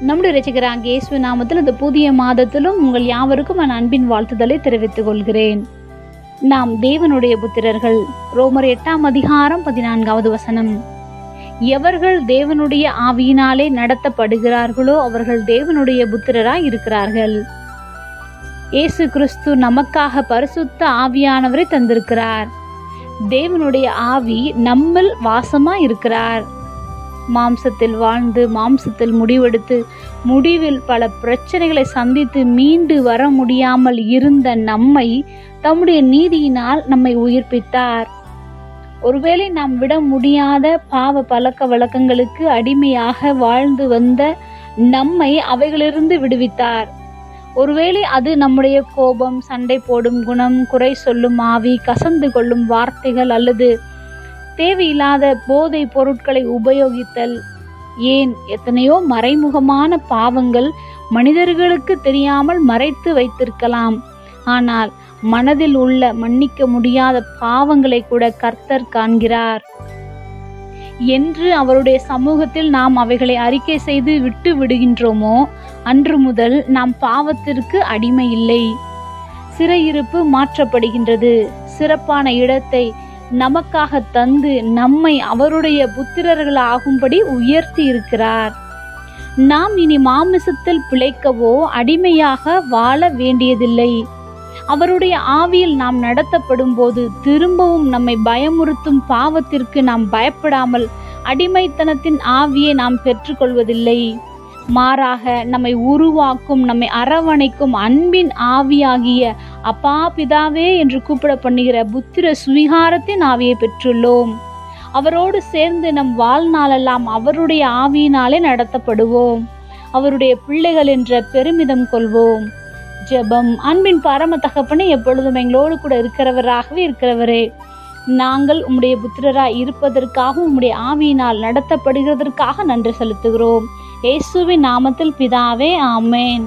நம்முடைய ரசிகராக இயேசு நாமத்தில் இந்த புதிய மாதத்திலும் உங்கள் யாவருக்கும் நான் அன்பின் வாழ்த்துதலை தெரிவித்துக் கொள்கிறேன். நாம் தேவனுடைய புத்திரர்கள் ரோமர் எட்டாம் அதிகாரம் பதினான்காவது வசனம். எவர்கள் தேவனுடைய ஆவியினாலே நடத்தப்படுகிறார்களோ அவர்கள் தேவனுடைய புத்திரராய் இருக்கிறார்கள். இயேசு கிறிஸ்து நமக்காக பரிசுத்த ஆவியானவரை தந்திருக்கிறார். தேவனுடைய ஆவி நம்மில் வாசமா இருக்கிறார். மாம்சத்தில் வாழ்ந்து மாம்சத்தில் முடிவெடுத்து முடிவில் பல பிரச்சனைகளை சந்தித்து மீண்டு வர முடியாமல் இருந்த நம்மை தம்முடைய நீதியினால் நம்மை உயிர்ப்பித்தார். ஒருவேளை நாம் விட முடியாத பாவ பழக்க வழக்கங்களுக்கு அடிமையாக வாழ்ந்து வந்த நம்மை அவைகளிலிருந்து விடுவித்தார். ஒருவேளை அது நம்முடைய கோபம் சண்டை போடும் குணம் குறை சொல்லும் ஆவி கசந்து கொள்ளும் வார்த்தைகள் அல்லது தேவையில்லாத போதை பொருட்களை உபயோகித்தல். ஏன்? எத்தனையோ மறைமுகமான பாவங்கள் மனிதர்களுக்கு தெரியாமல் மறைத்து வைத்திருக்கலாம். ஆனால் மனதில் உள்ள மன்னிக்க முடியாத பாவங்களை கூட கர்த்தர் காண்கிறார். என்று அவருடைய சமூகத்தில் நாம் அவைகளை அறிக்கை செய்து விட்டு விடுகின்றோமோ? அன்று முதல் நாம் பாவத்திற்கு அடிமை இல்லை சிறையிருப்பு மாற்றப்படுகின்றது. சிறப்பான இடத்தை நமக்காக தந்து நம்மை அவருடைய புத்திரர்கள் ஆகும்படி உயர்த்தி இருக்கிறார். நாம் இனி மாமிசத்தில் பிழைக்கவோ அடிமையாக வாழ வேண்டியதில்லை. அவருடைய ஆவியில் நாம் நடத்தப்படும் போது திரும்பவும் நம்மை பயமுறுத்தும் பாவத்திற்கு நாம் பயப்படாமல் அடிமைத்தனத்தின் ஆவியை நாம் பெற்றுக்கொள்வதில்லை. மாறாக நம்மை உருவாக்கும் நம்மை அரவணைக்கும் அன்பின் ஆவியாகிய அப்பா பிதாவே என்று கூப்பிட பண்ணுகிற புத்திர சுவிகாரத்தின் ஆவியை பெற்றுள்ளோம். அவரோடு சேர்ந்து நம் வாழ்நாளெல்லாம் அவருடைய ஆவியினாலே நடத்தப்படுவோம். அவருடைய பிள்ளைகள் என்ற பெருமிதம் கொள்வோம். ஜெபம் அன்பின் பரம தகப்பனே எப்பொழுதும் எங்களோடு கூட இருக்கிறவராகவே இருக்கிறவரே. நாங்கள் உம்முடைய புத்திரராய் இருப்பதற்காக உம்முடைய ஆவியினால் நடத்தப்படுகிறதற்காக நன்றி செலுத்துகிறோம். இயேசுவின் நாமத்தில் பிதாவே ஆமேன்.